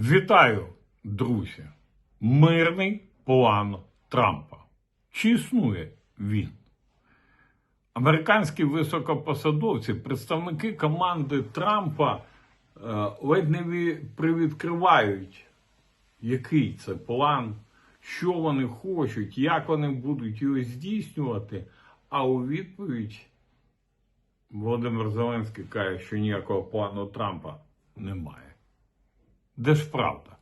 Вітаю, друзі! Мирний план Трампа. Чи існує він? Американські високопосадовці, представники команди Трампа е, ледь не привідкривають, який це план, що вони хочуть, як вони будуть його здійснювати. А у відповідь Володимир Зеленський каже, що ніякого плану Трампа немає. Де ж правда?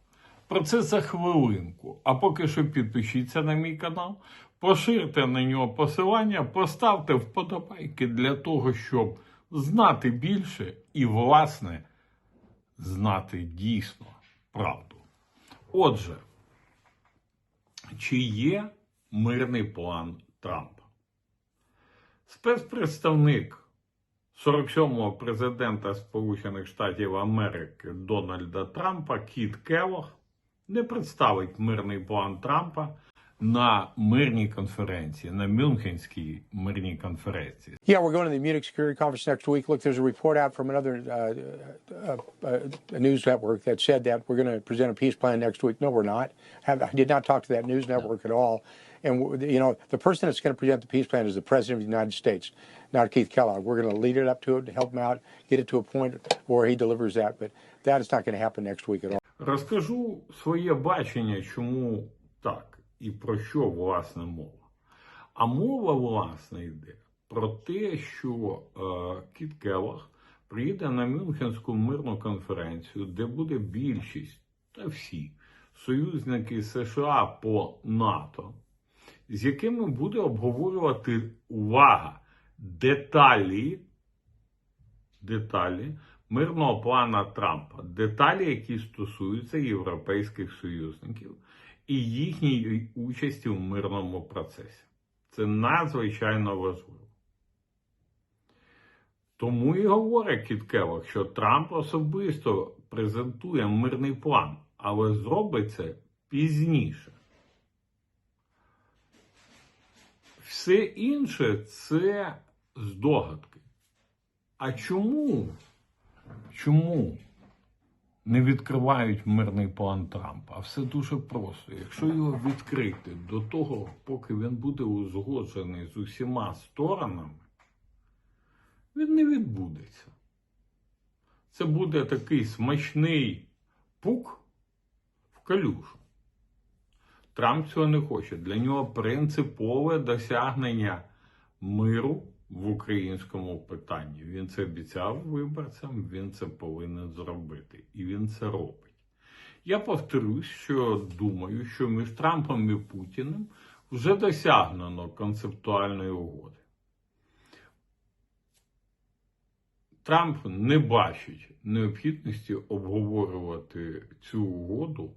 Про це за хвилинку. А поки що підпишіться на мій канал, поширте на нього посилання, поставте вподобайки для того, щоб знати більше і, власне, знати дійсно правду. Отже, чи є мирний план Трампа? Спецпредставник 47-го президента Сполучених Штатів Америки Дональда Трампа Кіт Келлог не представить мирний план Трампа на мирній конференції, на Мюнхенській мирній конференції. Yeah, we're going to the Munich Security Conference next week. Look, there's a report out from another uh, uh, uh, a news network that said that we're going to present a peace plan next week. No, we're not. Have, I did not talk to that news network at all. And w- you know, the person that's going to present the peace plan is the president of the United States, not Keith Kellogg. We're going to lead it up to it, help him out, get it to a point where he delivers that. But that is not going to happen next week at all. Розкажу своє бачення, чому так і про що власне мова. А мова, власне, йде про те, що е, Кіт Келлог приїде на Мюнхенську мирну конференцію, де буде більшість та всі союзники США по НАТО, З якими буде обговорювати увага деталі деталі мирного плана Трампа, деталі, які стосуються європейських союзників і їхньої участі в мирному процесі. Це надзвичайно важливо. Тому і говорить Кіт що Трамп особисто презентує мирний план, але зробить це пізніше. Все інше це здогадки. А чому? Чому не відкривають мирний план Трампа? А все дуже просто. Якщо його відкрити до того, поки він буде узгоджений з усіма сторонами, він не відбудеться. Це буде такий смачний пук в калюшу. Трамп цього не хоче. Для нього принципове досягнення миру в українському питанні. Він це обіцяв виборцям, він це повинен зробити. І він це робить. Я повторюсь, що думаю, що між Трампом і Путіним вже досягнено концептуальної угоди. Трамп не бачить необхідності обговорювати цю угоду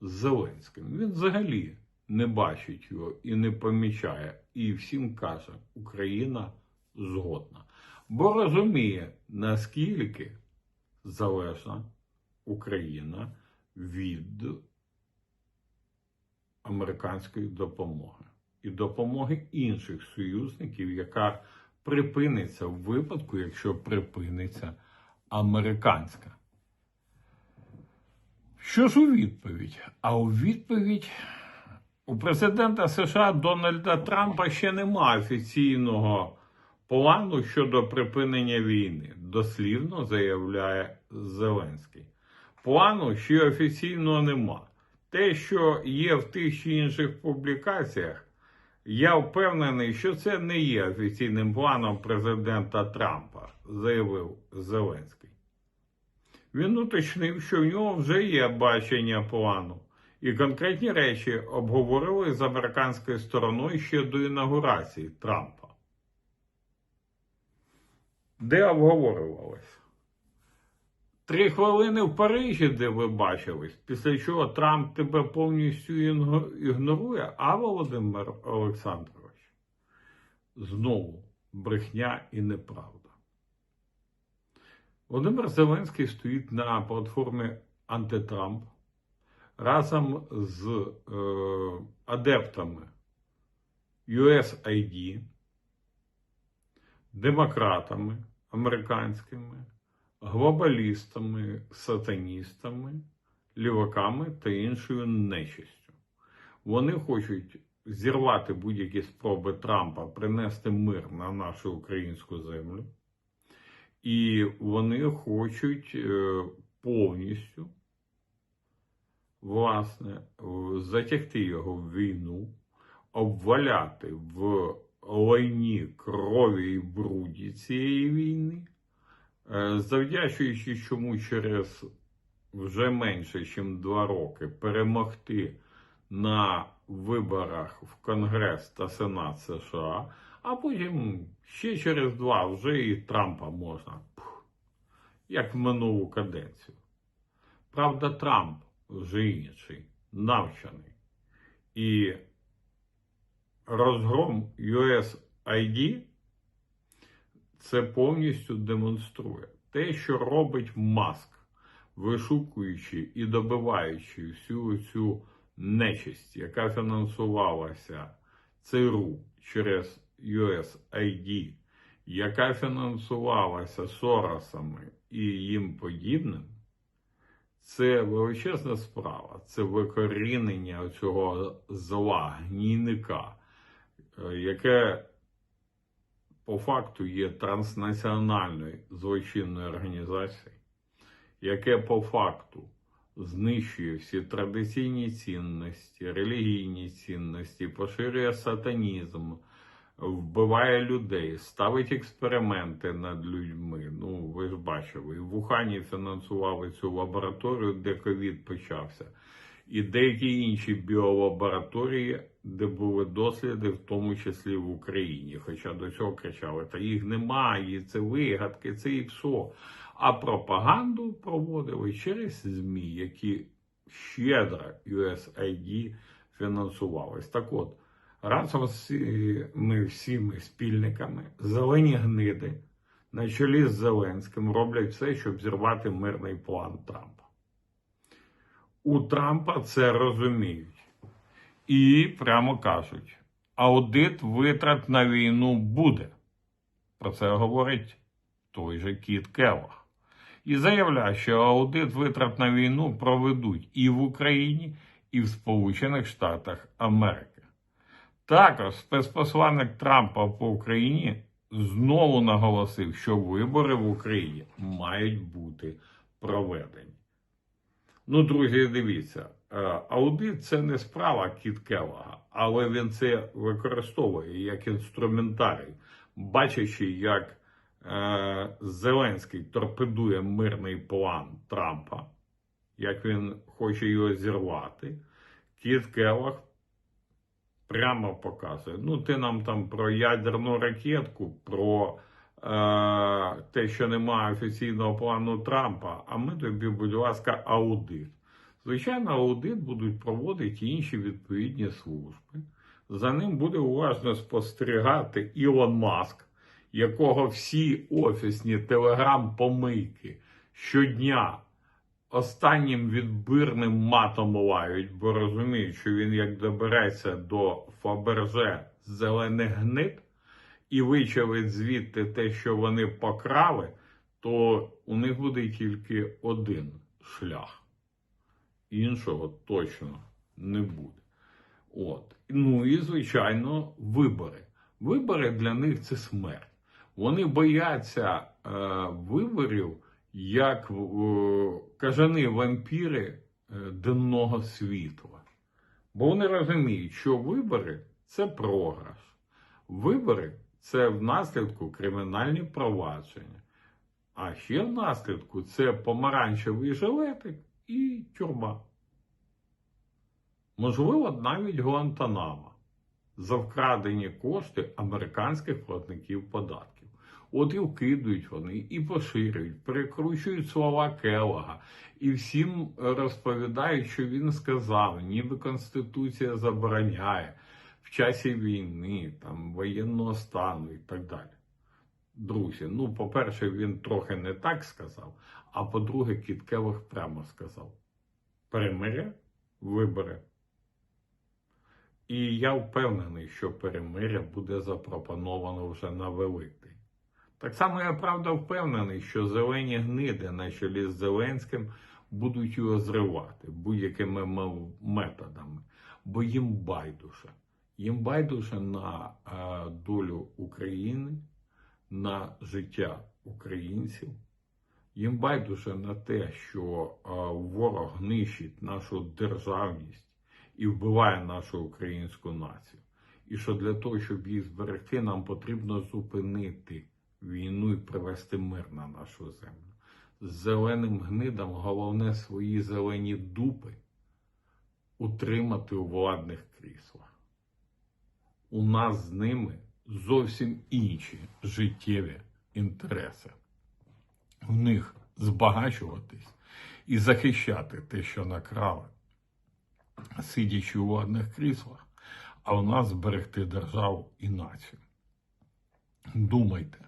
з Зеленським. Він взагалі не бачить його і не помічає, і всім каже, Україна згодна. Бо розуміє, наскільки залежна Україна від американської допомоги і допомоги інших союзників, яка припиниться в випадку, якщо припиниться американська. Що ж у відповідь? А у відповідь у президента США Дональда Трампа ще немає офіційного плану щодо припинення війни, дослівно заявляє Зеленський. Плану ще офіційного нема. Те, що є в тих чи інших публікаціях, я впевнений, що це не є офіційним планом президента Трампа, заявив Зеленський. Він уточнив, що в нього вже є бачення плану, і конкретні речі обговорили з американською стороною ще до інаугурації Трампа. Де обговорювалось? Три хвилини в Парижі, де ви бачились, після чого Трамп тебе повністю ігнорує, а Володимир Олександрович знову брехня і неправда. Володимир Зеленський стоїть на платформі антитрамп разом з е, адептами USAID, демократами американськими, глобалістами, сатаністами, ліваками та іншою нечистю. Вони хочуть зірвати будь-які спроби Трампа принести мир на нашу українську землю. І вони хочуть е, повністю, власне, затягти його в війну, обваляти в лайні крові і бруді цієї війни, е, завдячуючи чому через вже менше, ніж два роки перемогти на виборах в Конгрес та Сенат США, а потім ще через два вже і Трампа можна, як в минулу каденцію. Правда, Трамп вже інший, навчений. І розгром USAID це повністю демонструє те, що робить Маск, вишукуючи і добиваючи всю цю нечисть, яка фінансувалася ЦРУ через USAID, яка фінансувалася Соросами і їм подібним, це величезна справа, це викорінення цього зла, гнійника, е, яке по факту є транснаціональною злочинною організацією, яке по факту знищує всі традиційні цінності, релігійні цінності, поширює сатанізм, вбиває людей, ставить експерименти над людьми. Ну, ви ж бачили, і в Ухані фінансували цю лабораторію, де ковід почався, і деякі інші біолабораторії, де були досліди, в тому числі в Україні. Хоча до цього кричали, та їх немає, це вигадки, це і все. А пропаганду проводили через ЗМІ, які щедро USAID фінансувались. Так от, разом з цими всіми спільниками зелені гниди на чолі з Зеленським роблять все, щоб зірвати мирний план Трампа. У Трампа це розуміють. І прямо кажуть: аудит витрат на війну буде. Про це говорить той же Кіт Келлах. І заявляє, що аудит витрат на війну проведуть і в Україні, і в Сполучених Штатах Америки. Також спецпосланник Трампа по Україні знову наголосив, що вибори в Україні мають бути проведені. Ну, друзі, дивіться, е, аудит це не справа Кіт але він це використовує як інструментарій, бачачи, як е, Зеленський торпедує мирний план Трампа, як він хоче його зірвати. Кіт Келлог прямо показує. Ну, ти нам там про ядерну ракетку, про е, те, що немає офіційного плану Трампа, а ми тобі, будь ласка, аудит. Звичайно, аудит будуть проводити інші відповідні служби. За ним буде уважно спостерігати Ілон Маск, якого всі офісні телеграм-помийки щодня останнім відбирним матом лають, бо розуміють, що він як добереться до Фаберже зелених гнид і вичавить звідти те, що вони покрали, то у них буде тільки один шлях. Іншого точно не буде. От. Ну і, звичайно, вибори. Вибори для них це смерть. Вони бояться е, виборів як е, кажани вампіри е, денного світла. Бо вони розуміють, що вибори це програш. Вибори це в наслідку кримінальні провадження. А ще в наслідку це помаранчевий жилетик і тюрма. Можливо, навіть Гуантанамо за вкрадені кошти американських платників податків. От і вкидують вони, і поширюють, перекручують слова Келлога, і всім розповідають, що він сказав, ніби Конституція забороняє в часі війни, там, воєнного стану і так далі. Друзі, ну, по-перше, він трохи не так сказав, а по-друге, Кіт Келлог прямо сказав: перемиря, вибори. І я впевнений, що перемиря буде запропоновано вже на Великдень. Так само я правда впевнений, що зелені гниди на чолі з Зеленським будуть його зривати будь-якими методами, бо їм байдуже. Їм байдуже на е, долю України, на життя українців. Їм байдуже на те, що е, ворог нищить нашу державність і вбиває нашу українську націю. І що для того, щоб їх зберегти, нам потрібно зупинити війну і привести мир на нашу землю. Зеленим гнидам головне свої зелені дупи утримати у владних кріслах. У нас з ними зовсім інші життєві інтереси. В них збагачуватись і захищати те, що накрали, сидячи у владних кріслах, а у нас зберегти державу і націю. Думайте,